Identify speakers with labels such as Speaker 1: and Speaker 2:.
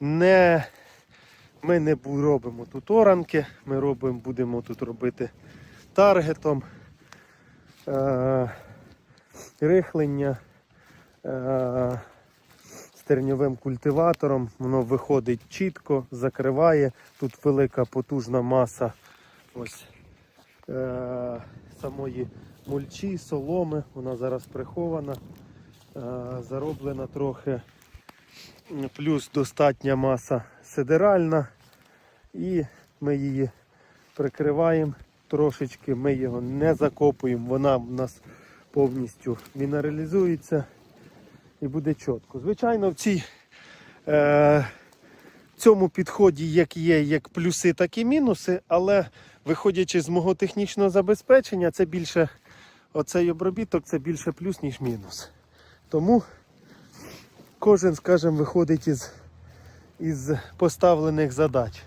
Speaker 1: Не, ми не робимо тут оранки, ми робимо, будемо тут робити таргетом, е, рихлення, е, стерньовим культиватором. Воно виходить чітко, закриває. Тут велика потужна маса ось, е, самої мульчі, соломи. Вона зараз прихована, е, зароблена трохи. Плюс достатня маса сидеральна. І ми її прикриваємо трошечки, ми його не закопуємо, вона в нас повністю мінералізується і буде чітко. Звичайно, в цій, е, цьому підході як є як плюси, так і мінуси, але виходячи з мого технічного забезпечення, це більше оцей обробіток це більше плюс, ніж мінус. Тому кожен, скажімо, виходить із, із поставлених задач.